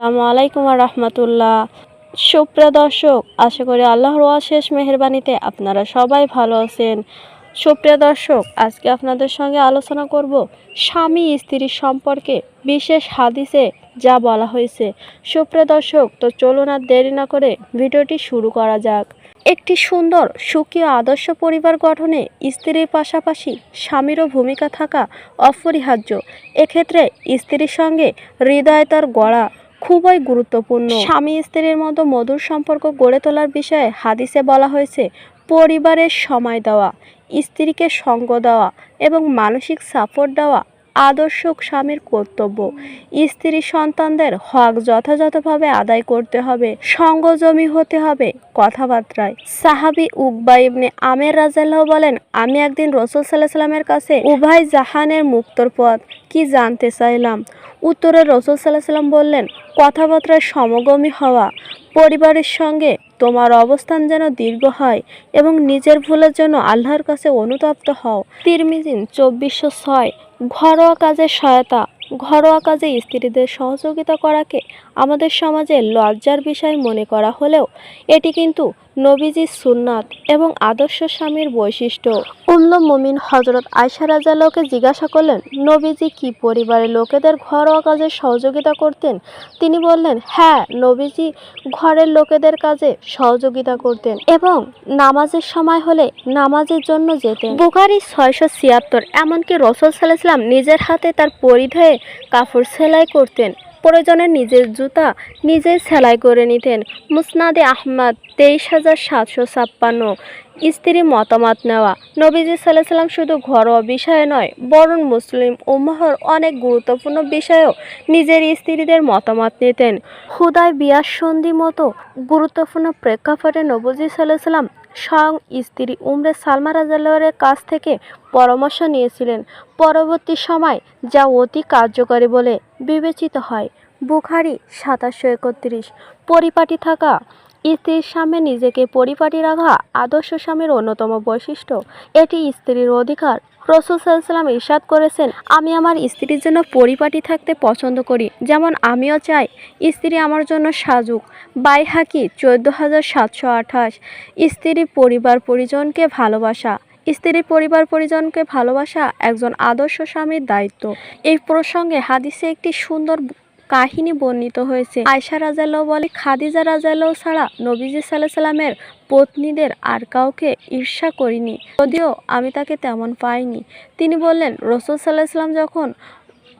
আসসালামু আলাইকুম রহমতুল্লাহ। সুপ্রিয় দর্শক, আশা করি আল্লাহর অশেষ মেহরবানিতে আপনারা সবাই ভালো আছেন। সুপ্রিয় দর্শক, আজকে আপনাদের সঙ্গে আলোচনা করব স্বামী স্ত্রীর সম্পর্কে বিশেষ হাদিসে যা বলা হয়েছে। সুপ্রিয় দর্শক, তো চলুন আর দেরি না করে ভিডিওটি শুরু করা যাক। একটি সুন্দর সুখী আদর্শ পরিবার গঠনে স্ত্রীর পাশাপাশি স্বামীরও ভূমিকা থাকা অপরিহার্য। এক্ষেত্রে স্ত্রীর সঙ্গে হৃদয়তার গড়া। খুবই গুরুত্বপূর্ণ। স্বামী স্ত্রীর মতো মধুর সম্পর্ক গড়ে তোলার বিষয়ে হাদিসে বলা হয়েছে, পরিবারের সময় দেওয়া, স্ত্রীকে সঙ্গ দেওয়া এবং মানসিক সাপোর্ট দেওয়া আদর্শ স্বামীর কর্তব্য। স্ত্রী সন্তানদের হক যথাযথভাবে আদায় করতে হবে, সঙ্গজমি হতে হবে কথাবার্তায়। সাহাবি উকবা ইবনে আমের রাজাল্লাহ বলেন, আমি একদিন রসুল সাল্লাহ সাল্লামের কাছে উভয় জাহানের মুক্তর পথ কি জানতে চাইলাম? উত্তরে রসুল সাল্লাহ সাল্লাম বললেন, কথাবার্তায় সমগমী হওয়া, পরিবারের সঙ্গে তোমার অবস্থান যেন দীর্ঘ হয় এবং নিজের ভুলের জন্য আল্লাহর কাছে অনুতপ্ত হও। তিরমিজিন চব্বিশশো ছয়, ঘরোয়া কাজের সহায়তা। ঘরোয়া কাজে স্ত্রীদের সহযোগিতা করাকে আমাদের সমাজে লজ্জার বিষয় মনে করা হলেও এটি কিন্তু নবীজির সুন্নাত এবং আদর্শ স্বামীর বৈশিষ্ট্য। উল্ল মুমিন হজরত আয়সা রাজালোকে জিজ্ঞাসা করলেন নবীজি কি পরিবারের লোকেদের ঘরোয়া কাজে সহযোগিতা করতেন? তিনি বললেন হ্যাঁ নবীজি ঘরের লোকেদের কাজে সহযোগিতা করতেন এবং নামাজের সময় হলে নামাজের জন্য যেতেন। বুখারি ছয়শো ছিয়াত্তর এমনকি রসুল সাল্লাহাম নিজের হাতে তার পরিধেয়ে কাপড় সেলাই করতেন। প্রয়োজনে নিজের জুতা নিজেই সেলাই করে নিতেন। মুসনাদে আহমদ তেইশ হাজার সাতশো ছাপ্পান্ন। স্ত্রী মতামত নেওয়া। নবীজি সাল্লাহ সাল্লাম শুধু ঘরোয়া বিষয়ে নয়, বরং মুসলিম উম্মাহর অনেক গুরুত্বপূর্ণ বিষয়েও নিজের স্ত্রীদের মতামত নিতেন। হুদায় বিয়ার সন্ধি মতো গুরুত্বপূর্ণ প্রেক্ষাপটে নবজি সাল্লাহ সাল্লাম স্বয়ং স্ত্রী উমরে সালমা রাজালোয়ারের কাছ থেকে পরামর্শ নিয়েছিলেন। পরবর্তী সময় যা অতি কার্যকরী বলে বিবেচিত হয়। বুখারি সাতাশশো একত্রিশ। পরিপাটি থাকা স্ত্রীর সামনে নিজেকে পরিপাটি রাখা আদর্শ স্বামীর অন্যতম বৈশিষ্ট্য। এটি স্ত্রীর অধিকার। রসুল সাল্লাম ইরশাদ করেছেন, আমি আমার স্ত্রীর জন্য পরিপাটি থাকতে পছন্দ করি। যেমন আমিও চাই স্ত্রী আমার জন্য সাজুক। বাই হাকি চোদ্দ হাজার সাতশো আঠাশ। স্ত্রী পরিবার পরিজনকে ভালোবাসা। স্ত্রীর পরিবার পরিজনকে ভালোবাসা একজন আদর্শ স্বামীর দায়িত্ব। এই প্রসঙ্গে হাদিসে একটি সুন্দর কাহিনী বর্ণিত হয়েছে। আয়সা রাজাল্লাহ বলে, খাদিজা রাজাল্লাহ ছাড়া নবীজি সাল্লাহ সাল্লামের পত্নীদের আর কাউকে ঈর্ষা করিনি, যদিও আমি তাকে তেমন পাইনি। তিনি বললেন, রসুল সাল্লাহ সাল্লাম যখন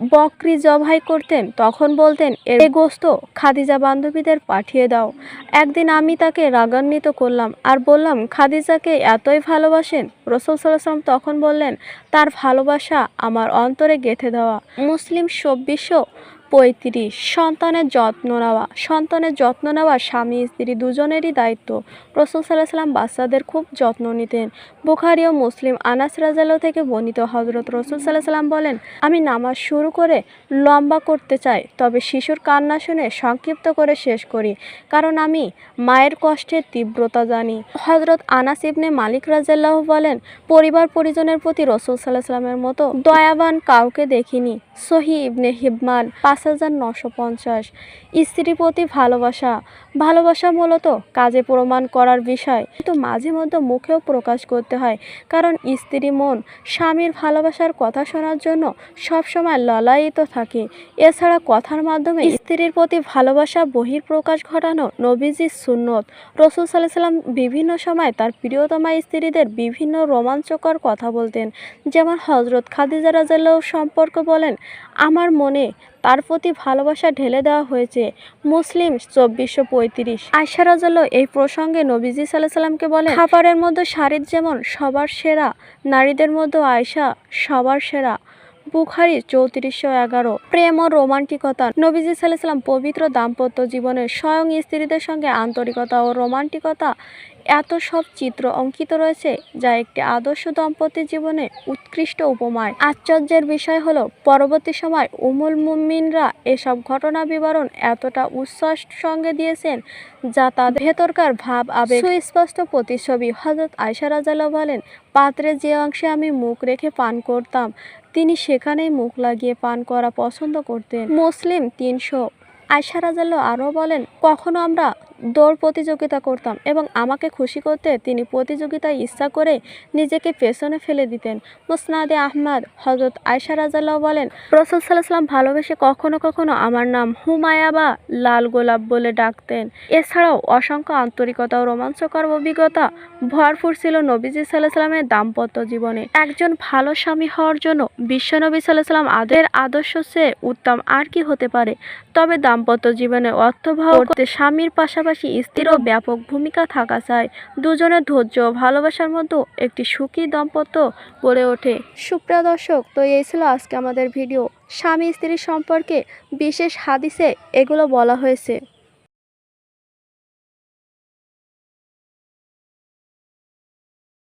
বকরি জবাই করতেন, তখন বলতেন এর গোস্ত খাদিজা বান্ধবীদের পাঠিয়ে দাও। একদিন আমি তাকে রাগান্বিত করলাম আর বললাম, খাদিজাকে এতই ভালোবাসেন? রসুল সাল্লাহ সাল্লাম তখন বললেন, তার ভালোবাসা আমার অন্তরে গেঁথে দেওয়া। মুসলিম চব্বিশশো পঁয়ত্রিশ। সন্তানের যত্ন নেওয়া। সন্তানের যত্ন নেওয়া স্বামী, স্ত্রী দুজনেরই দায়িত্ব। রসুল সাল্লাহ সাল্লাম বাচ্চাদের খুব যত্ন নিতেন। বুখারি ও মুসলিম আনাস রাজালো থেকে বর্ণিত হজরত রসুল সাল্লাহ সাল্লাম বলেন, আমি নামাজ শুরু করে লম্বা করতে চাই, তবে শিশুর কান্না শুনে সংক্ষিপ্ত করে শেষ করি, কারণ আমি মায়ের কষ্টের তীব্রতা জানি। হজরত আনাস ইবনে মালিক রাজাল্লাহ বলেন, পরিবার পরিজনের প্রতি রসুল সাল্লাহ সাল্লামের মতো দয়াবান কাউকে দেখিনি। সহি ইবনে হিবমান পাঁচ হাজার নশো পঞ্চাশ। স্ত্রীর প্রতি ভালোবাসা। ভালোবাসা মূলত কাজে প্রমাণ করার বিষয়। কিন্তু মাঝে মধ্যে মুখেও প্রকাশ করতে হয়। কারণ স্ত্রী মন স্বামীর ভালোবাসার কথা শোনার জন্য সবসময় ললায়িত থাকে। এছাড়া কথার মাধ্যমে স্ত্রীর প্রতি ভালোবাসা বহির প্রকাশ ঘটানো নবীজির সুন্নত। রসুল সাল্লাহ সাল্লাম বিভিন্ন সময় তার প্রিয়তমা স্ত্রীদের বিভিন্ন রোমাঞ্চকর কথা বলতেন। যেমন হজরত খাদিজা রাজাল্লাহ সম্পর্ক বলেন, আমার মনে তার প্রতি ভালোবাসা ঢেলে দেওয়া হয়েছে মুসলিম চব্বিশশো পঁয়ত্রিশ। আয়সা রাজাল্লাহ এই প্রসঙ্গে নবীজি সাল্লাহ সাল্লামকে বলেন, খাবারের মধ্যে শাড়ির যেমন সবার সেরা, নারীদের মধ্যে আয়সা সবার সেরা। বুখারি চৌত্রিশশো এগারো। প্রেম ও রোমান্টিকতা। নবীজি সাল্লাম পবিত্র দাম্পত্য জীবনে স্বয়ং স্ত্রীদের সঙ্গে আন্তরিকতা ও রোমান্টিকতা এত সব চিত্র অঙ্কিত রয়েছে যা একটি আদর্শ দম্পতির জীবনে উৎকৃষ্ট উপমায়। আশ্চর্যের বিষয় হলো, পরবর্তী সময় উমুল মুমিনরা এসব ঘটনা বিবরণ এতটা উচ্ছ্বাস সঙ্গে দিয়েছেন যা তাদের ভেতরকার ভাব, আবেগ, সুস্পষ্ট প্রতিচ্ছবি। হজরত আয়সা রাজাল্লাহ বলেন, পাত্রে যে অংশে আমি মুখ রেখে পান করতাম, তিনি সেখানেই মুখ লাগিয়ে পান করা পছন্দ করতেন। মুসলিম তিনশো। আয়সা রাজাল্ল আরও বলেন, কখনো আমরা দৌড় প্রতিযোগিতা করতাম এবং আমাকে খুশি করতে তিনি প্রতিযোগিতায় ইচ্ছা করে নিজেকে পেছনে ফেলে দিতেন। মুসনাদে আহমদ হজরত আয়সা রাজাল্লাহ বলেন, রসুল সাল্লাহাম ভালোবেসে কখনো কখনো আমার নাম হুমায়া বা লাল গোলাপ বলে ডাকতেন। এছাড়াও অসংখ্য আন্তরিকতা ও রোমাঞ্চকর অভিজ্ঞতা ভরপুর ছিল নবীজি সাল্লাহ সাল্লামের দাম্পত্য জীবনে। একজন ভালো স্বামী হওয়ার জন্য বিশ্বনবী সাল্লাহ সাল্লাম আদের আদর্শ চেয়ে উত্তম আর কি হতে পারে? তবে দাম্পত্য জীবনে অর্থভাব করতে স্বামীর পাশাপাশি স্ত্রীরও ব্যাপক ভূমিকা থাকা চাই। দুজনের ধৈর্য ভালোবাসার মতো একটি সুখী দাম্পত্য গড়ে ওঠে। সুপ্রিয় দর্শক, তো এই ছিল আজকে আমাদের ভিডিও। স্বামী স্ত্রীর সম্পর্কে বিশেষ হাদিসে এগুলো বলা হয়েছে।